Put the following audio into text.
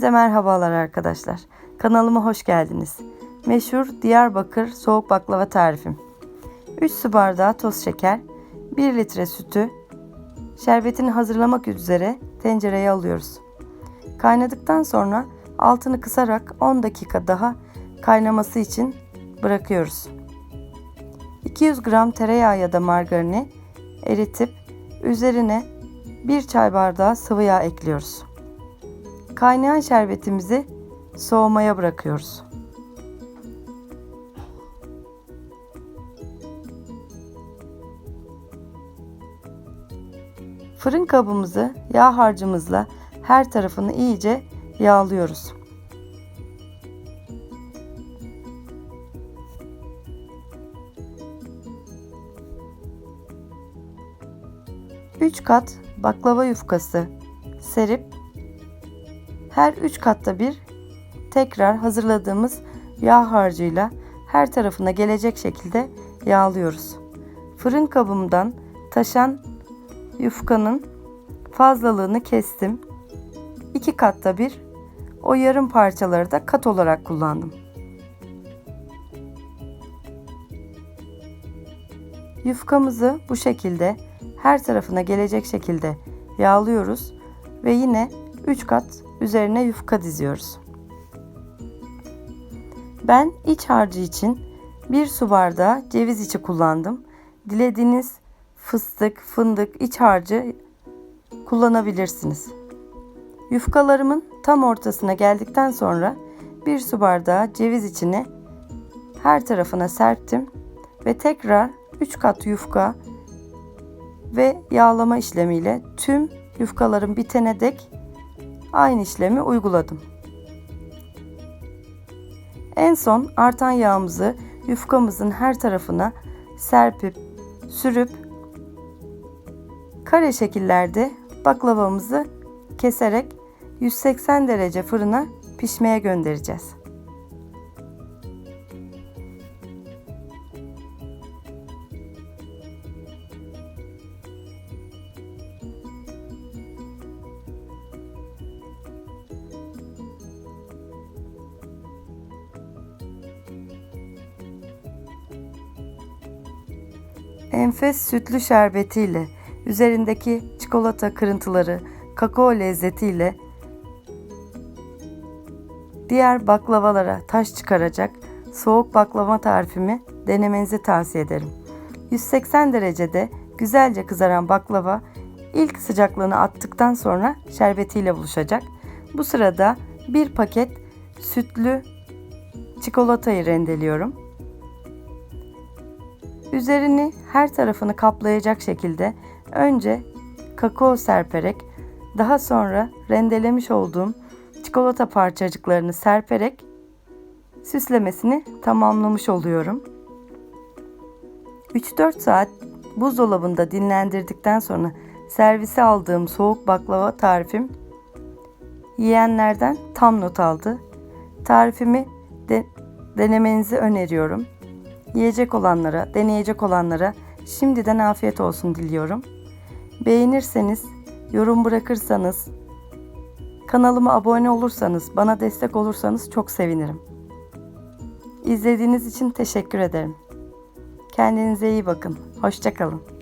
Size merhabalar arkadaşlar. Kanalıma hoş geldiniz. Meşhur Diyarbakır soğuk baklava tarifim. 3 su bardağı toz şeker, 1 litre sütü, şerbetini hazırlamak üzere tencereye alıyoruz. Kaynadıktan sonra altını kısarak 10 dakika daha kaynaması için bırakıyoruz. 200 gram tereyağı ya da margarini eritip üzerine 1 çay bardağı sıvı yağ ekliyoruz. Kaynayan şerbetimizi soğumaya bırakıyoruz. Fırın kabımızı yağ harcımızla her tarafını iyice yağlıyoruz. Üç kat baklava yufkası serip her üç katta bir tekrar hazırladığımız yağ harcıyla her tarafına gelecek şekilde yağlıyoruz. Fırın kabımdan taşan yufkanın fazlalığını kestim. İki katta bir o yarım parçaları da kat olarak kullandım. Yufkamızı bu şekilde her tarafına gelecek şekilde yağlıyoruz ve yine 3 kat üzerine yufka diziyoruz. Ben iç harcı için 1 su bardağı ceviz içi kullandım. Dilediğiniz fıstık, fındık, iç harcı kullanabilirsiniz. Yufkalarımın tam ortasına geldikten sonra 1 su bardağı ceviz içini her tarafına serptim ve tekrar 3 kat yufka ve yağlama işlemiyle tüm yufkaların bitene dek aynı işlemi uyguladım. En son artan yağımızı yufkamızın her tarafına serpip sürüp kare şekillerde baklavamızı keserek 180 derece fırına pişmeye göndereceğiz. Enfes sütlü şerbetiyle, üzerindeki çikolata kırıntıları, kakao lezzetiyle diğer baklavalara taş çıkaracak soğuk baklava tarifimi denemenizi tavsiye ederim. 180 derecede güzelce kızaran baklava ilk sıcaklığını attıktan sonra şerbetiyle buluşacak. Bu sırada bir paket sütlü çikolatayı rendeliyorum. Üzerini her tarafını kaplayacak şekilde önce kakao serperek daha sonra rendelemiş olduğum çikolata parçacıklarını serperek süslemesini tamamlamış oluyorum. 3-4 saat buzdolabında dinlendirdikten sonra servise aldığım soğuk baklava tarifim yiyenlerden tam not aldı. Tarifimi de denemenizi öneriyorum. Yiyecek olanlara, deneyecek olanlara şimdiden afiyet olsun diliyorum. Beğenirseniz, yorum bırakırsanız, kanalıma abone olursanız, bana destek olursanız çok sevinirim. İzlediğiniz için teşekkür ederim. Kendinize iyi bakın. Hoşçakalın.